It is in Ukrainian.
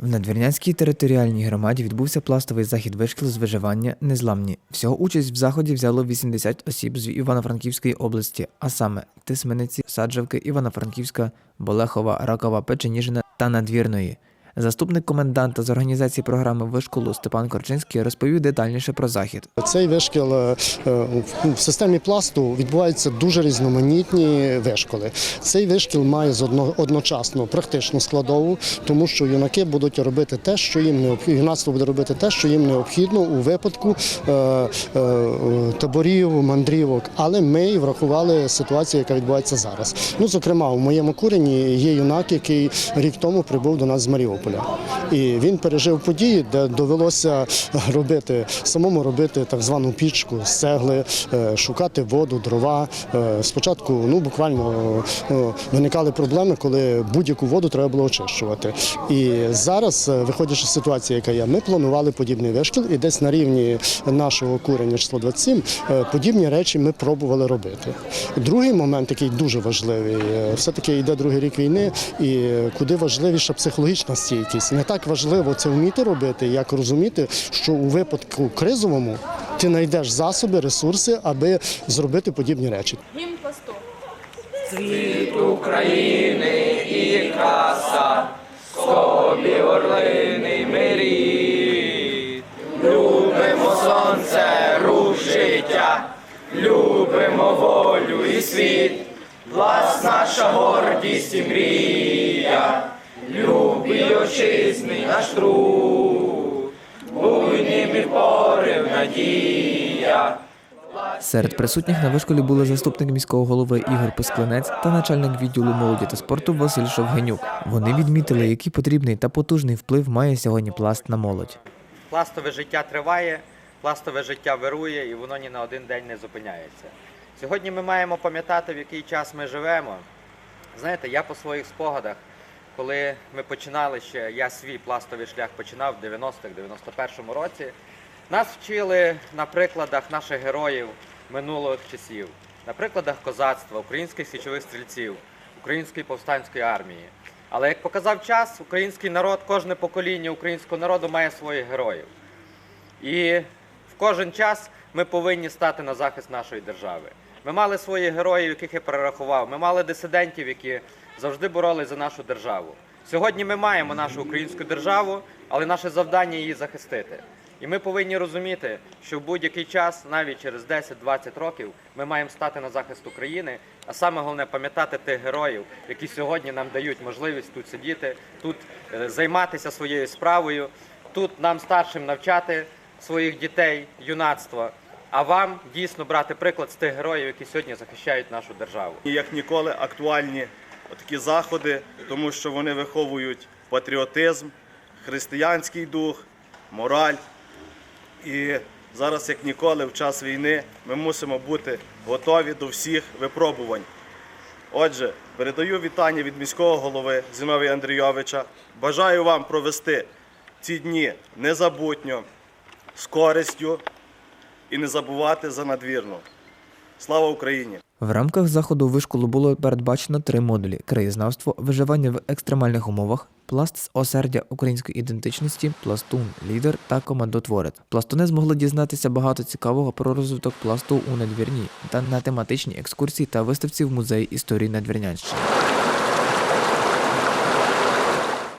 В Надвірнянській територіальній громаді відбувся пластовий захід вишкіл з виживання незламні. Всього участь в заході взяло 80 осіб з Івано-Франківської області, а саме Тисмениці, Саджавки, Івано-Франківська, Болехова, Ракова, Печеніжина та Надвірної. Заступник коменданта з організації програми вишколу Степан Корчинський розповів детальніше про захід. Цей вишкіл е, е, в системі пласту відбуваються дуже різноманітні вишколи. Цей вишкіл має одночасно практичну складову, тому що юнаки будуть робити те, що їм необхідно. Юнацтво буде робити те, що їм необхідно у випадку е, е, таборів, мандрівок. Але ми врахували ситуацію, яка відбувається зараз. Ну, зокрема, у моєму курені є юнак, який рік тому прибув до нас з Маріуполя. І він пережив події, де довелося робити самому робити так звану пічку з цегли, е, шукати воду, дрова. Е, Спочатку ну буквально е, виникали проблеми, коли будь-яку воду треба було очищувати. І зараз, виходячи з ситуації, яка є, ми планували подібний вишкіл, і десь на рівні нашого курення число 27 е, подібні речі ми пробували робити. Другий момент, який дуже важливий, е, все-таки йде другий рік війни, і куди важливіша психологічна стійкість. Не так важливо це вміти робити, як розуміти, що у випадку кризовому ти знайдеш засоби, ресурси, аби зробити подібні речі. Гімн пласту. Орлиний мирі, любимо сонце, рух життя, любимо волю і світ, влас наша гордість і мрія, любий очисний наш труд, буйним і порив надія. Серед присутніх на вишколі були заступник міського голови Ігор Писклинець та начальник відділу молоді та спорту Василь Шовгенюк. Вони відмітили, який потрібний та потужний вплив має сьогодні пласт на молодь. Пластове життя триває, пластове життя вирує і воно ні на один день не зупиняється. Сьогодні ми маємо пам'ятати, в який час ми живемо. Знаєте, я по своїх спогадах, коли ми починали ще, я свій пластовий шлях починав в 90-х, 91-му році, нас вчили на прикладах наших героїв минулих часів, на прикладах козацтва, українських січових стрільців, української повстанської армії. Але як показав час, український народ, кожне покоління українського народу має своїх героїв. І в кожен час ми повинні стати на захист нашої держави. Ми мали своїх героїв, яких я перерахував. Ми мали дисидентів, які завжди боролись за нашу державу. Сьогодні ми маємо нашу українську державу, але наше завдання її захистити. І ми повинні розуміти, що в будь-який час, навіть через 10-20 років, ми маємо стати на захист України, а саме головне пам'ятати тих героїв, які сьогодні нам дають можливість тут сидіти, тут е, займатися своєю справою, тут нам старшим навчати своїх дітей, юнацтва, а вам дійсно брати приклад з тих героїв, які сьогодні захищають нашу державу. І як ніколи актуальні такі заходи, тому що вони виховують патріотизм, християнський дух, мораль. І зараз, як ніколи, в час війни ми мусимо бути готові до всіх випробувань. Отже, передаю вітання від міського голови Зіновія Андрійовича. Бажаю вам провести ці дні незабутньо, з користю і не забувати за надвірну. Слава Україні! В рамках заходу вишколу було передбачено три модулі: краєзнавство, виживання в екстремальних умовах, пласт з осердя української ідентичності, пластун, лідер та командотворець. Пластуни змогли дізнатися багато цікавого про розвиток пласту у надвірні та на тематичній екскурсії та виставці в музеї історії Надвірнянщини.